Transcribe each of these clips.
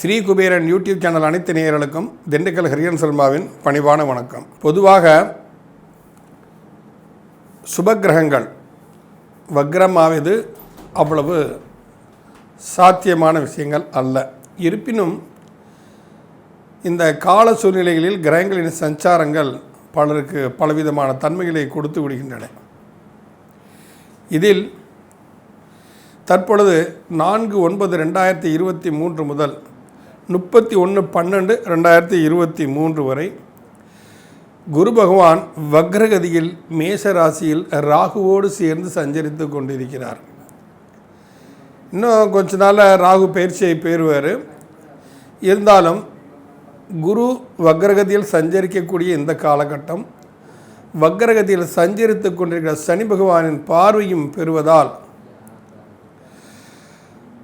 Sri Kuberan YouTube channel அனைத்து நேயர்களுக்கும் திண்டுக்கல் ஹரியன் சல்மாவின் பணிவான வணக்கம். பொதுவாக சுபக்கிரகங்கள் வக்ரமாவது அவ்வளவு சாத்தியமான விஷயங்கள் அல்ல. இருப்பினும் இந்த கால சூழ்நிலைகளில் கிரகங்களின் சஞ்சாரங்கள் பலருக்கு பலவிதமான தன்மைகளை கொடுத்து விடுகின்றன. இதில் தற்பொழுது நான்கு ஒன்பது ரெண்டாயிரத்தி இருபத்தி மூன்று முதல் முப்பத்தி ஒன்று பன்னெண்டு ரெண்டாயிரத்தி இருபத்தி மூன்று வரை குரு பகவான் வக்ரகதியில் மேஷ ராசியில் ராகுவோடு சேர்ந்து சஞ்சரித்து கொண்டிருக்கிறார். இன்னும் கொஞ்ச நாளில் ராகு பயிற்சியை பெறுவார். இருந்தாலும் குரு வக்ரகதியில் சஞ்சரிக்கக்கூடிய இந்த காலகட்டம் வக்கரகத்தில் சஞ்சரித்து கொண்டிருக்கிற சனி பகவானின் பார்வையும் பெறுவதால்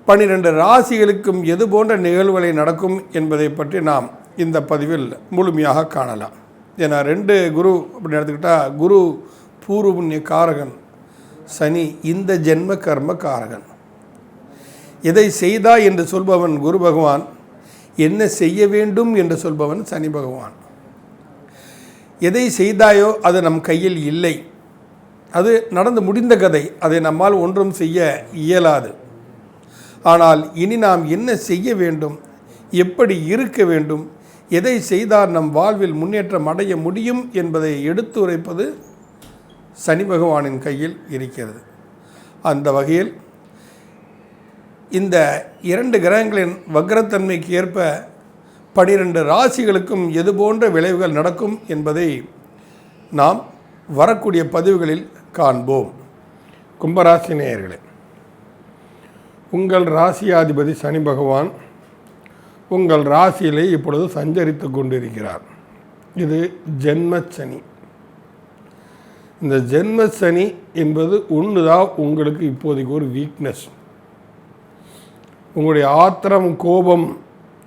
பன்னிரண்டு ராசிகளுக்கும் எது போன்ற நிகழ்வுகளை நடக்கும் என்பதை பற்றி நாம் இந்த பதிவில் முழுமையாக காணலாம். ஏன்னா ரெண்டு குரு அப்படின்னு எடுத்துக்கிட்டால் குரு பூர்வ புண்ணிய காரகன் சனி இந்த ஜென்ம கர்ம காரகன். எதை செய்தா என்று சொல்பவன் குரு பகவான் என்ன செய்ய வேண்டும் என்று சொல்பவன் சனி பகவான். எதை செய்தாயோ அது நம் கையில் இல்லை. அது நடந்து முடிந்த கதை. அதை நம்மால் ஒன்றும் செய்ய இயலாது. ஆனால் இனி நாம் என்ன செய்ய வேண்டும்? எப்படி இருக்க வேண்டும்? எதை செய்தால் நம் வாழ்வில் முன்னேற்றம் அடைய முடியும் என்பதை எடுத்துரைப்பது சனி பகவானின் கையில் இருக்கிறது. அந்த வகையில் இந்த இரண்டு கிரகங்களின் வக்ரத்தன்மைக்கு ஏற்ப பனிரெண்டு ராசிகளுக்கும் எது போன்ற விளைவுகள் நடக்கும் என்பதை நாம் வரக்கூடிய பதிவுகளில் காண்போம். கும்பராசி நேயர்களே உங்கள் ராசியாதிபதி சனி பகவான் உங்கள் ராசியிலே இப்பொழுது சஞ்சரித்து கொண்டிருக்கிறார். இது ஜென்மச்சனி. சனி இந்த ஜென்ம சனி என்பது ஒன்று தான் உங்களுக்கு இப்போதைக்கு ஒரு வீக்னஸ் உங்களுடைய ஆத்திரம் கோபம்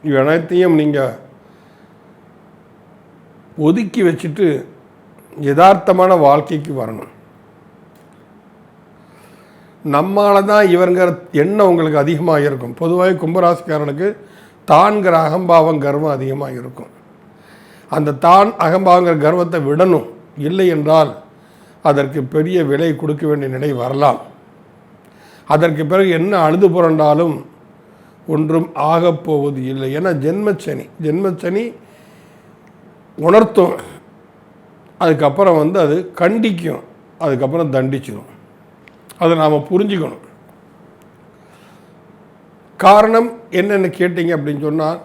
இவை அனைத்தையும் நீங்கள் ஒதுக்கி வச்சுட்டு யதார்த்தமான வாழ்க்கைக்கு வரணும். நம்மால தான் இவருங்கிற எண்ணம் உங்களுக்கு அதிகமாக இருக்கும். பொதுவாக கும்பராசிக்காரனுக்கு தான்கிற அகம்பாவம் கர்வம் அதிகமாக இருக்கும். அந்த தான் அகம்பாவங்கிற கர்வத்தை விடணும். இல்லை என்றால் அதற்கு பெரிய விலை கொடுக்க வேண்டிய நிலை வரலாம். அதற்கு பிறகு என்ன அழுது புரண்டாலும் ஒன்றும் ஆகப்போவது இல்லை. ஏன்னா ஜென்மச்சனி ஜென்மச்சனி உணர்த்தும். அதுக்கப்புறம் வந்து அது கண்டிக்கும். அதுக்கப்புறம் தண்டிச்சிடும் அதை நாம் புரிஞ்சுக்கணும். காரணம் என்னென்னு கேட்டிங்க அப்படின்னு சொன்னால்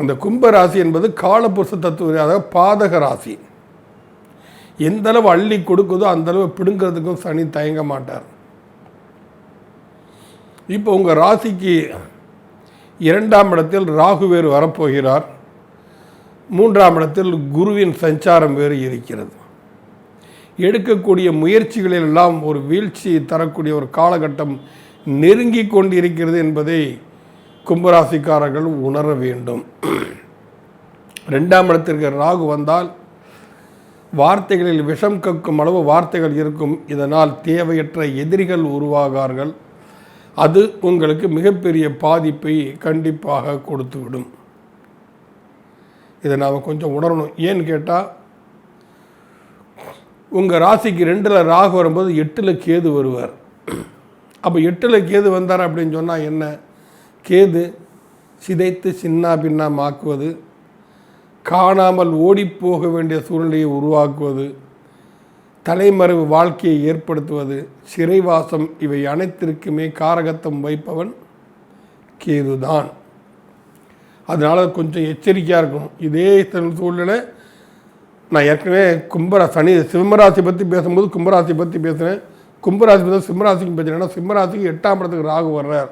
அந்த கும்ப ராசி என்பது காலபுருஷ தத்துவ அதாவது பாதக ராசி. எந்தளவு அள்ளி கொடுக்குதோ அந்தளவு பிடுங்கிறதுக்கும் சனி தயங்க மாட்டார். இப்போ உங்கள் ராசிக்கு இரண்டாம் இடத்தில் ராகு வேறு வரப்போகிறார். மூன்றாம் இடத்தில் குருவின் சஞ்சாரம் வேறு இருக்கிறது. எடுக்கக்கூடிய முயற்சிகளில் எல்லாம் ஒரு வீழ்ச்சி தரக்கூடிய ஒரு காலகட்டம் நெருங்கி கொண்டிருக்கிறது என்பதை கும்பராசிக்காரர்கள் உணர வேண்டும். ரெண்டாம் இடத்திற்கு ராகு வந்தால் வார்த்தைகளில் விஷம் கக்கும் அளவு வார்த்தைகள் இருக்கும். இதனால் தேவையற்ற எதிரிகள் உருவாகார்கள். அது உங்களுக்கு மிகப்பெரிய பாதிப்பை கண்டிப்பாக கொடுத்துவிடும். இதை நாம் கொஞ்சம் உணரணும். ஏன்னு கேட்டால் உங்கள் ராசிக்கு ரெண்டில் ராகு வரும்போது எட்டில் கேது வருவார். அப்போ எட்டில் கேது வந்தார் அப்படின்னு சொன்னால் என்ன? கேது சிதைத்து சின்ன பின்னமாக்குவது காணாமல் ஓடிப்போக வேண்டிய சூழ்நிலையை உருவாக்குவது தலைமறைவு வாழ்க்கையை ஏற்படுத்துவது சிறைவாசம் இவை அனைத்திற்குமே காரகத்தம் வைப்பவன் கேதுதான். அதனால் கொஞ்சம் எச்சரிக்கையாக இருக்கணும். இதே சூழ்நிலை நான் ஏற்கனவே கும்பரா சனி சிம்மராசி பற்றி பேசும்போது கும்பராசி பற்றி பேசுகிறேன் கும்பராசி பற்றி சிம்மராசிக்கு பேசுகிறேன்னா சிம்மராசிக்கு எட்டாம் இடத்துக்கு ராகு வர்றார்.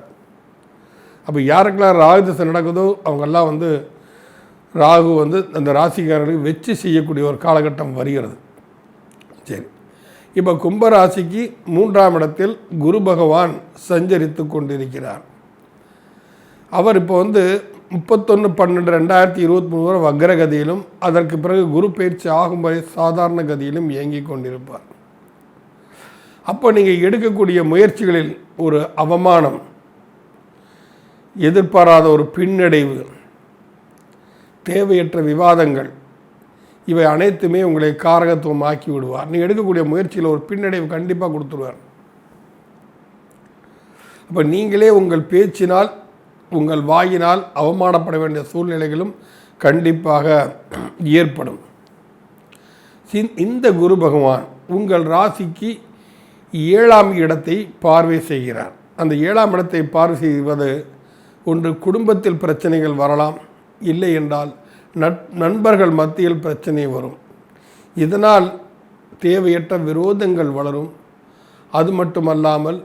அப்போ யாருக்கெல்லாம் ராகு திசை நடக்குதோ அவங்கெல்லாம் வந்து ராகு வந்து அந்த ராசிக்காரர்களுக்கு வெச்சு செய்யக்கூடிய ஒரு காலகட்டம் வருகிறது. சரி இப்போ கும்பராசிக்கு மூன்றாம் இடத்தில் குரு பகவான் சஞ்சரித்து கொண்டிருக்கிறார். அவர் இப்போ வந்து முப்பத்தொன்று பன்னெண்டு ரெண்டாயிரத்தி இருபத்தி மூணு வரை வக்ரகதியிலும் அதற்கு பிறகு குரு பயிற்சி ஆகும் வரை சாதாரண கதியிலும் இயங்கி கொண்டிருப்பார். அப்போ நீங்கள் எடுக்கக்கூடிய முயற்சிகளில் ஒரு அவமானம் எதிர்பாராத ஒரு பின்னடைவு தேவையற்ற விவாதங்கள் இவை அனைத்துமே உங்களை காரகத்துவம் ஆக்கி விடுவார். நீங்கள் எடுக்கக்கூடிய முயற்சியில் ஒரு பின்னடைவு கண்டிப்பாக கொடுத்துருவார். அப்போ நீங்களே உங்கள் பேச்சினால் உங்கள் வாயினால் அவமானப்பட வேண்டிய சூழ்நிலைகளும் கண்டிப்பாக ஏற்படும். இந்த குரு பகவான் உங்கள் ராசிக்கு ஏழாம் இடத்தை பார்வை செய்கிறார். அந்த ஏழாம் இடத்தை பார்வை செய்வது ஒன்று குடும்பத்தில் பிரச்சனைகள் வரலாம். இல்லை என்றால் நண்பர்கள் மத்தியில் பிரச்சனை வரும். இதனால் தேவையற்ற விரோதங்கள் வளரும். அது மட்டுமல்லாமல்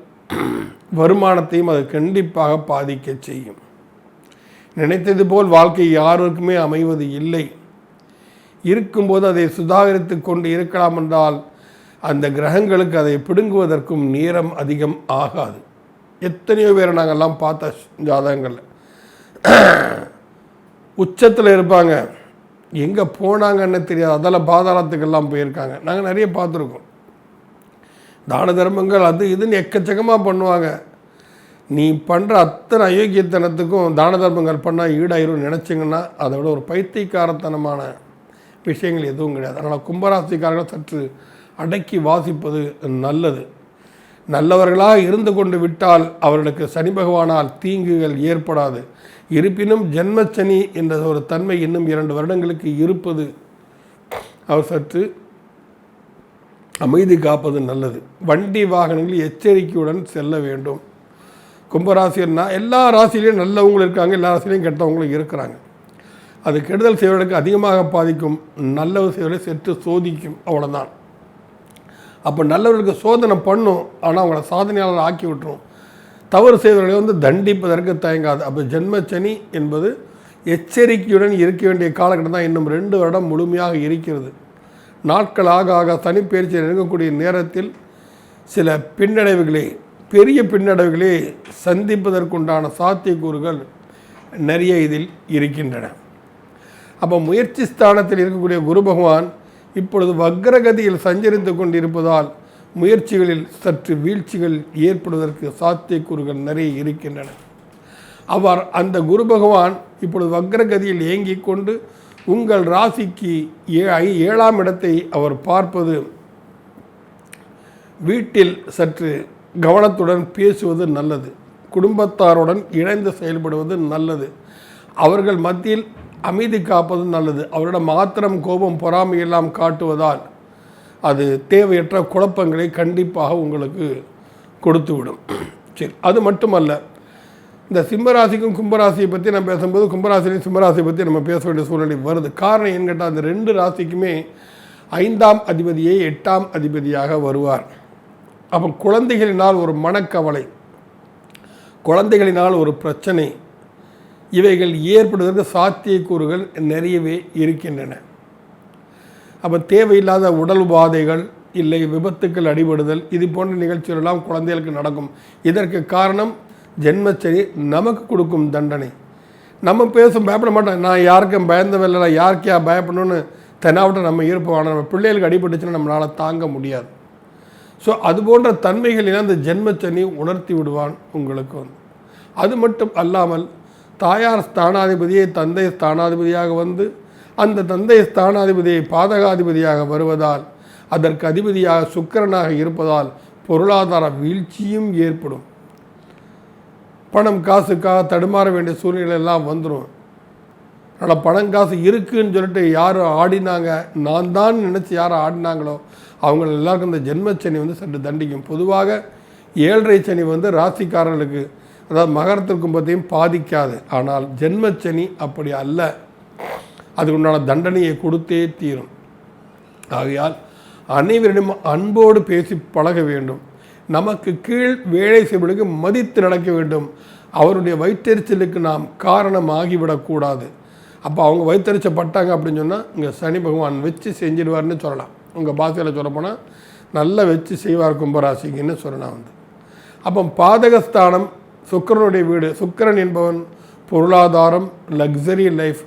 வருமானத்தையும் அது கண்டிப்பாக பாதிக்க செய்யும். நினைத்தது போல் வாழ்க்கை யாருக்குமே அமைவது இல்லை. இருக்கும்போது அதை சுதாகரித்து கொண்டு இருக்கலாம் என்றால் அந்த கிரகங்களுக்கு அதை பிடுங்குவதற்கும் நேரம் அதிகம் ஆகாது. எத்தனையோ பேரை நாங்கள்லாம் பார்த்த ஜாதகங்களில். உச்சத்தில் இருப்பாங்க. எங்கே போனாங்கன்னு தெரியாது. அதெல்லாம் பாதாளத்துக்கெல்லாம் போயிருக்காங்க. நாங்கள் நிறைய பார்த்துருக்கோம். தான தர்மங்கள் அது இதுன்னு எக்கச்சக்கமாக பண்ணுவாங்க. நீ பண்ணுற அத்தனை அயோக்கியத்தனத்துக்கும் தான தர்மங்கள் பண்ணால் ஈடாயிரும் நினச்சிங்கன்னா அதை விட ஒரு பைத்தியக்காரத்தனமான விஷயங்கள் எதுவும் கிடையாது. அதனால் கும்பராசிக்காரர்கள் சற்று அடக்கி வாசிப்பது நல்லது. நல்லவர்களாக இருந்து கொண்டு விட்டால் அவர்களுக்கு சனி பகவானால் தீங்குகள் ஏற்படாது. இருப்பினும் ஜென்மச்சனி என்ற ஒரு தன்மை இன்னும் இரண்டு வருடங்களுக்கு இருப்பது அவர் சற்று அமைதி காப்பது நல்லது. வண்டி வாகனங்களில் எச்சரிக்கையுடன் செல்ல வேண்டும். கும்பராசினா எல்லா ராசிலையும் நல்லவங்களும் இருக்காங்க எல்லா ராசிலையும் கெட்டவங்களும் இருக்கிறாங்க. அது கெடுதல் செய்வதற்கு அதிகமாக பாதிக்கும் நல்லவு செய்வதை சற்று சோதிக்கும் அவ்வளோதான் அப்போ நல்லவர்களுக்கு சோதனை பண்ணும் ஆனால் அவங்கள சாதனையாளர் ஆக்கி விட்டுரும். தவறு செய்தவர்களை வந்து தண்டிப்பதற்கு தயங்காது. அப்போ ஜென்மச்சனி என்பது எச்சரிக்கையுடன் இருக்க வேண்டிய காலகட்டம் தான். இன்னும் ரெண்டு வருடம் முழுமையாக இருக்கிறது. நாட்கள் ஆக ஆக சனிப்பெயர்ச்சி நெருங்கக்கூடிய நேரத்தில் சில பின்னடைவுகளை பெரிய பின்னடைவுகளை சந்திப்பதற்குண்டான சாத்தியக்கூறுகள் நிறைய இதில் இருக்கின்றன. அப்போ முயற்சி ஸ்தானத்தில் இருக்கக்கூடிய குரு பகவான் இப்பொழுது வக்ரகதியில் சஞ்சரித்து கொண்டிருப்பதால் முயற்சிகளில் சற்று வீழ்ச்சிகள் ஏற்படுவதற்கு சாத்தியக்கூறுகள் நிறைய இருக்கின்றன. அவர் அந்த குரு பகவான் இப்பொழுது வக்ரகதியில் இயங்கிக் கொண்டு உங்கள் ராசிக்கு ஏ ஏழாம் இடத்தை அவர் பார்ப்பது வீட்டில் சற்று கவனத்துடன் பேசுவது நல்லது. குடும்பத்தாருடன் இணைந்து செயல்படுவது நல்லது. அவர்கள் மத்தியில் அமைதி காப்பது நல்லது. அவரிடம் மாத்திரம் கோபம் பொறாமை எல்லாம் காட்டுவதால் அது தேவையற்ற குழப்பங்களை கண்டிப்பாக உங்களுக்கு கொடுத்துவிடும். சரி அது மட்டுமல்ல இந்த சிம்மராசிக்கும் கும்பராசியை பற்றி நம்ம பேசும்போது கும்பராசிலையும் சிம்மராசியை பற்றி நம்ம பேச வேண்டிய சூழ்நிலை வருது. காரணம் ஏன்னு கேட்டால் அந்த ரெண்டு ராசிக்குமே ஐந்தாம் அதிபதியை எட்டாம் அதிபதியாக வருவார். அப்போ குழந்தைகளினால் ஒரு மனக்கவலை குழந்தைகளினால் ஒரு பிரச்சனை இவைகள் ஏற்படுவதற்கு சாத்தியக்கூறுகள் நிறையவே இருக்கின்றன. அப்போ தேவையில்லாத உடல் உபாதைகள் இல்லை விபத்துக்கள் அடிபடுதல் இது போன்ற நிகழ்ச்சிகளெல்லாம் குழந்தைகளுக்கு நடக்கும். இதற்கு காரணம் ஜென்மச்சரி நமக்கு கொடுக்கும் தண்டனை. நம்ம பேசும் பயப்பட மாட்டோம். நான் யாருக்கும் பயந்தவில்லை நான் யாருக்கையா பயப்படணும்னு தெனாவட்டம் நம்ம இருப்போம் ஆனால் நம்ம பிள்ளைகளுக்கு அடிபட்டுச்சுன்னா நம்மளால் தாங்க முடியாது. ஸோ அது போன்ற தன்மைகளில் அந்த ஜென்மச்சனி உணர்த்தி விடுவான் உங்களுக்கு வந்து. அது மட்டும் அல்லாமல் தாயார் ஸ்தானாதிபதியை தந்தை ஸ்தானாதிபதியாக வந்து அந்த தந்தை ஸ்தானாதிபதியை பாதகாதிபதியாக வருவதால் அதற்கு அதிபதியாக சுக்கிரனாக இருப்பதால் பொருளாதார வீழ்ச்சியும் ஏற்படும். பணம் காசுக்காக தடுமாற வேண்டிய சூழ்நிலை எல்லாம் வந்துடும் அதனால் பணம் காசு இருக்குன்னு சொல்லிட்டு யார் ஆடினாங்க? நான் தான் நினச்சி யார் ஆடினாங்களோ அவங்க எல்லாருக்கும் இந்த ஜென்மச்சனி வந்து சற்று தண்டிக்கும். பொதுவாக ஏழரை சனி வந்து ராசிக்காரர்களுக்கு அதாவது மகரத்திற்கும் கும்பத்தையும் பாதிக்காது. ஆனால் ஜென்மச்சனி அப்படி அல்ல. அதுக்கு உண்டான தண்டனையை கொடுத்தே தீரும். ஆகையால் அனைவரிடம் அன்போடு பேசி பழக வேண்டும். நமக்கு கீழ் வேலை செய்வதற்கு மதித்து நடக்க வேண்டும். அவருடைய வயிற்றெரிச்சலுக்கு நாம் காரணமாகிவிடக்கூடாது அப்போ அவங்க வயிற்றெரிச்சப்பட்டாங்க அப்படின்னு சொன்னால் இங்கே சனி பகவான் வச்சு செஞ்சிடுவார்னு சொல்லலாம். உங்கள் பாசையில் சொல்லப்போனால் நல்லா வச்சு செய்வார் கும்பராசிக்குன்னு சொல்லலாம் வந்து. அப்போ பாதகஸ்தானம் சுக்கிரனுடைய வீடு சுக்கிரன் என்பவன் பொருளாதாரம் லக்ஸரி லைஃப்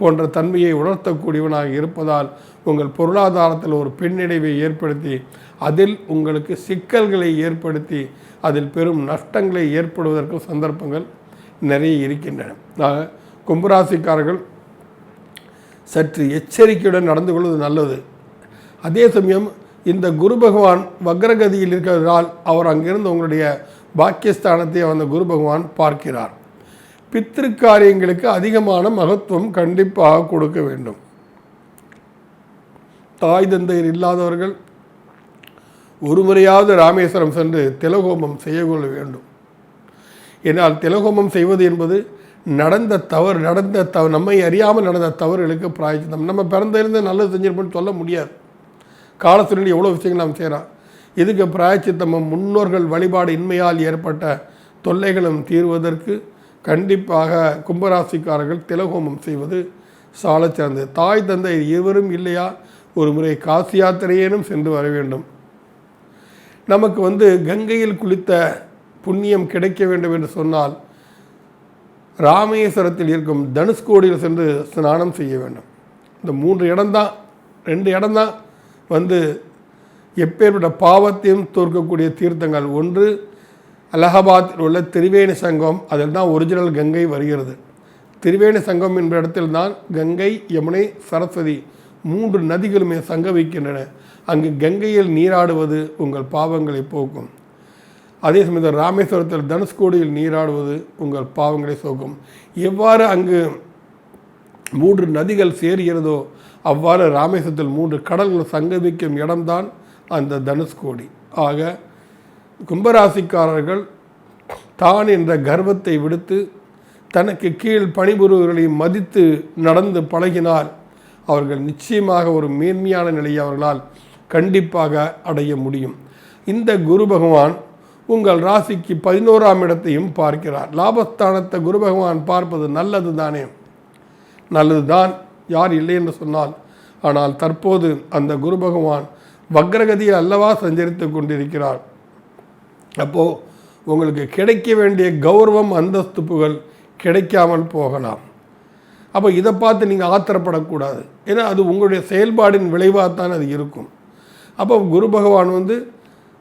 போன்ற தன்மையை உணர்த்தக்கூடியவனாக இருப்பதால் உங்கள் பொருளாதாரத்தில் ஒரு பின்னடைவை ஏற்படுத்தி அதில் உங்களுக்கு சிக்கல்களை ஏற்படுத்தி அதில் பெரும் நஷ்டங்களை ஏற்படுவதற்கு சந்தர்ப்பங்கள் நிறைய இருக்கின்றன. ஆக, கும்பராசிக்காரர்கள் சற்று எச்சரிக்கையுடன் நடந்து கொள்வது நல்லது. அதே சமயம் இந்த குரு பகவான் வக்ரகதியில் இருக்கிறதால் அவர் அங்கிருந்து உங்களுடைய பாக்கியஸ்தானத்தை அந்த குரு பகவான் பார்க்கிறார். பித்திருக்காரியங்களுக்கு அதிகமான மகத்துவம் கண்டிப்பாக கொடுக்க வேண்டும். தாய் தந்தையர் இல்லாதவர்கள் ஒரு முறையாவது ராமேஸ்வரம் சென்று திலகோமம் செய்யக்கொள்ள வேண்டும். ஏன்னால் திலகோமம் செய்வது என்பது நடந்த தவறு நடந்த தவ நம்மை அறியாமல் நடந்த தவறுகளுக்கு பிராயச்சித்தம். நம்ம பிறந்திருந்து நல்லது செஞ்சிருப்போம்னு சொல்ல முடியாது. காலத்தினுடைய எவ்வளோ விஷயங்கள் நாம் செய்கிறோம் இதுக்கு பிராயச்சித்தமும் முன்னோர்கள் வழிபாடு இன்மையால் ஏற்பட்ட தொல்லைகளும் தீர்வதற்கு கண்டிப்பாக கும்பராசிக்காரர்கள் திலகோமம் செய்வது சாலச் சிறந்தது. தாய் தந்தை இருவரும் இல்லையா? ஒரு முறை காசி யாத்திரையேனும் சென்று வர வேண்டும். நமக்கு வந்து கங்கையில் குளித்த புண்ணியம் கிடைக்க வேண்டும் என்று சொன்னால் ராமேஸ்வரத்தில் இருக்கும் தனுஷ்கோடியில் சென்று ஸ்நானம் செய்ய வேண்டும். இந்த மூன்று இடம்தான் ரெண்டு இடம்தான் வந்து எப்பேற்பட்ட பாவத்தையும் தோற்கக்கூடிய தீர்த்தங்கள். ஒன்று அலகாபாத்தில் உள்ள திரிவேணி சங்கம் அதில் தான் ஒரிஜினல் கங்கை வருகிறது. திரிவேணி சங்கம் என்ற இடத்தில் தான் கங்கை யமுனை சரஸ்வதி மூன்று நதிகளுமே சங்கமிக்கின்றன அங்கு கங்கையில் நீராடுவது உங்கள் பாவங்களை போக்கும். அதே சமயத்தில் ராமேஸ்வரத்தில் தனுஷ்கோடியில் நீராடுவது உங்கள் பாவங்களை சோக்கும். எவ்வாறு அங்கு மூன்று நதிகள் சேர்கிறதோ அவ்வாறு ராமேஸ்வரத்தில் மூன்று கடல்கள் சங்கமிக்கும் இடம்தான் அந்த தனுஷ்கோடி. ஆக கும்பராசிக்காரர்கள் தான் என்ற கர்வத்தை விடுத்து தனக்கு கீழ் பணிபுரிவர்களை மதித்து நடந்து பழகினால் அவர்கள் நிச்சயமாக ஒரு மேன்மையான நிலையை அவர்களால் கண்டிப்பாக அடைய முடியும். இந்த குரு பகவான் உங்கள் ராசிக்கு பதினோராம் இடத்தையும் பார்க்கிறார். லாபஸ்தானத்தை குரு பகவான் பார்ப்பது நல்லது தானே? நல்லதுதான் யார் இல்லை என்று சொன்னால் ஆனால் தற்போது அந்த குரு பகவான் வக்ரகதியில் அல்லவா சஞ்சரித்து கொண்டிருக்கிறார். அப்போது உங்களுக்கு கிடைக்க வேண்டிய கௌரவம் அந்தஸ்து புகழ் கிடைக்காமல் போகலாம். அப்போ இதை பார்த்து நீங்கள் ஆத்திரப்படக்கூடாது. ஏன்னா அது உங்களுடைய செயல்பாடின் விளைவாகத்தான் அது இருக்கும். அப்போ குரு பகவான் வந்து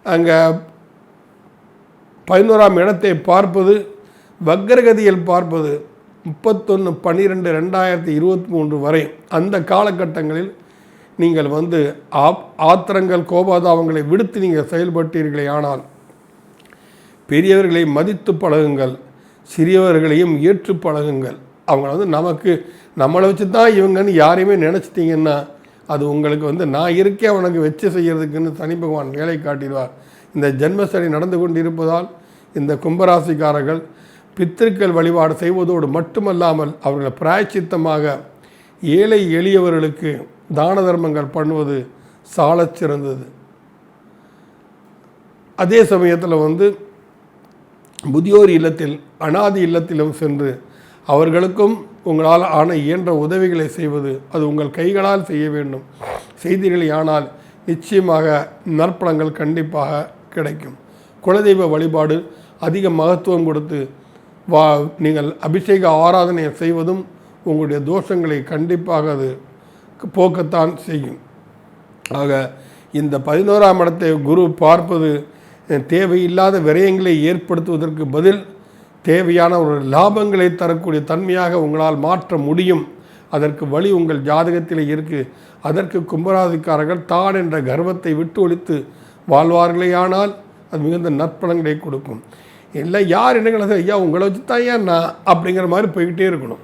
அங்கே பதினோராம் இடத்தை பார்ப்பது வக்ரகதியில் பார்ப்பது முப்பத்தொன்று பன்னிரெண்டு ரெண்டாயிரத்தி இருபத்தி மூன்று வரை அந்த காலகட்டங்களில் நீங்கள் வந்து ஆப் ஆத்திரங்கள் கோபாதாவங்களை விடுத்து நீங்கள் செயல்பட்டீர்களே ஆனால் பெரியவர்களை மதித்து பழகுங்கள் சிறியவர்களையும் ஏற்று பழகுங்கள். அவங்க வந்து நமக்கு நம்மளை வச்சு தான் இவங்கன்னு யாரையுமே நினச்சிட்டிங்கன்னா அது உங்களுக்கு வந்து நான் இருக்கே உனக்கு வச்சு செய்கிறதுக்குன்னு தனி பகவான் வேலை காட்டிடுவார். இந்த ஜென்மசனி நடந்து கொண்டிருப்பதால் இந்த கும்பராசிக்காரர்கள் பித்திருக்கள் வழிபாடு செய்வதோடு மட்டுமல்லாமல் அவர்களை பிராயச்சித்தமாக ஏழை எளியவர்களுக்கு தான தர்மங்கள் பண்ணுவது சாலச் சிறந்தது அதே சமயத்தில் வந்து முதியோர் இல்லத்தில் அனாதி இல்லத்திலும் சென்று அவர்களுக்கும் உங்களால் ஆன இயன்ற உதவிகளை செய்வது அது உங்கள் கைகளால் செய்ய வேண்டும். செய்தீர்களே ஆனால் நிச்சயமாக நற்பலங்கள் கண்டிப்பாக கிடைக்கும். குலதெய்வ வழிபாடு அதிக மகத்துவம் கொடுத்து வா நீங்கள் அபிஷேக ஆராதனை செய்வதும் உங்களுடைய தோஷங்களை கண்டிப்பாக அது போக்கத்தான் செய்யும். ஆக இந்த பதினோராம் இடத்தை குரு பார்ப்பது தேவையில்லாத விரயங்களை ஏற்படுத்துவதற்கு பதில் தேவையான ஒரு லாபங்களை தரக்கூடிய தன்மையாக உங்களால் மாற்ற முடியும். அதற்கு வழி உங்கள் ஜாதகத்தில் இருக்கு. அதற்கு கும்பராதிக்காரர்கள் தான் என்ற கர்வத்தை விட்டு ஒழித்து வாழ்வார்களேயானால் அது மிகுந்த நற்பலன்களை கொடுக்கும். இல்லை யார் என்ன ஐயா உங்களை வச்சு தான் ஏன் நான்? அப்படிங்கிற மாதிரி போய்கிட்டே இருக்கணும்.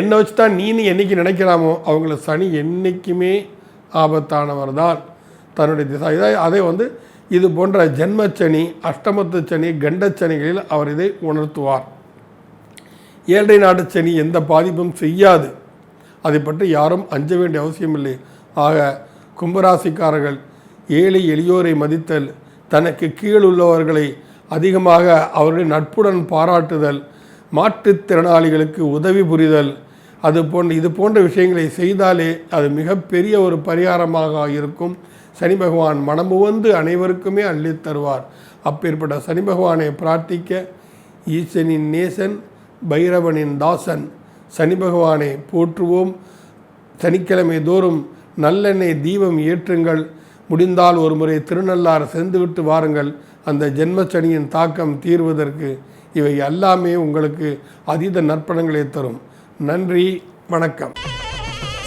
என்னை வச்சு தான் நீனு என்னைக்கு நினைக்கிறாமோ அவங்கள சனி என்றைக்குமே ஆபத்தானவர் தான் தன்னுடைய திசா இதை அதை வந்து இது போன்ற ஜென்மச்சனி அஷ்டமத்து சனி கண்டச்சனிகளில் அவர் இதை உணர்த்துவார். ஏழை நாடு சனி எந்த பாதிப்பும் செய்யாது. அதை பற்றி யாரும் அஞ்ச வேண்டிய அவசியமில்லை ஆக கும்பராசிக்காரர்கள் ஏழை எளியோரை மதித்தல் தனக்கு கீழ் உள்ளவர்களை அதிகமாக அவருடைய நட்புடன் பாராட்டுதல் மாற்றுத்திறனாளிகளுக்கு உதவி புரிதல் அது போன்ற இது போன்ற விஷயங்களை செய்தாலே அது மிகப்பெரிய ஒரு பரிகாரமாக இருக்கும். சனி பகவான் மனமுவந்து அனைவருக்குமே அள்ளி தருவார். அப்பேற்பட்ட சனி பகவானை பிரார்த்திக்க ஈசனின் நேசன் பைரவனின் தாசன் சனி பகவானை போற்றுவோம். சனிக்கிழமை தோறும் நல்லெண்ணெய் தீபம் ஏற்றுங்கள். முடிந்தால் ஒரு முறை திருநள்ளார் சென்றுவிட்டு வாருங்கள். அந்த ஜென்மச்சனியின் தாக்கம் தீர்வதற்கு இவை எல்லாமே உங்களுக்கு அதீத நற்பணங்களை தரும். நன்றி வணக்கம்.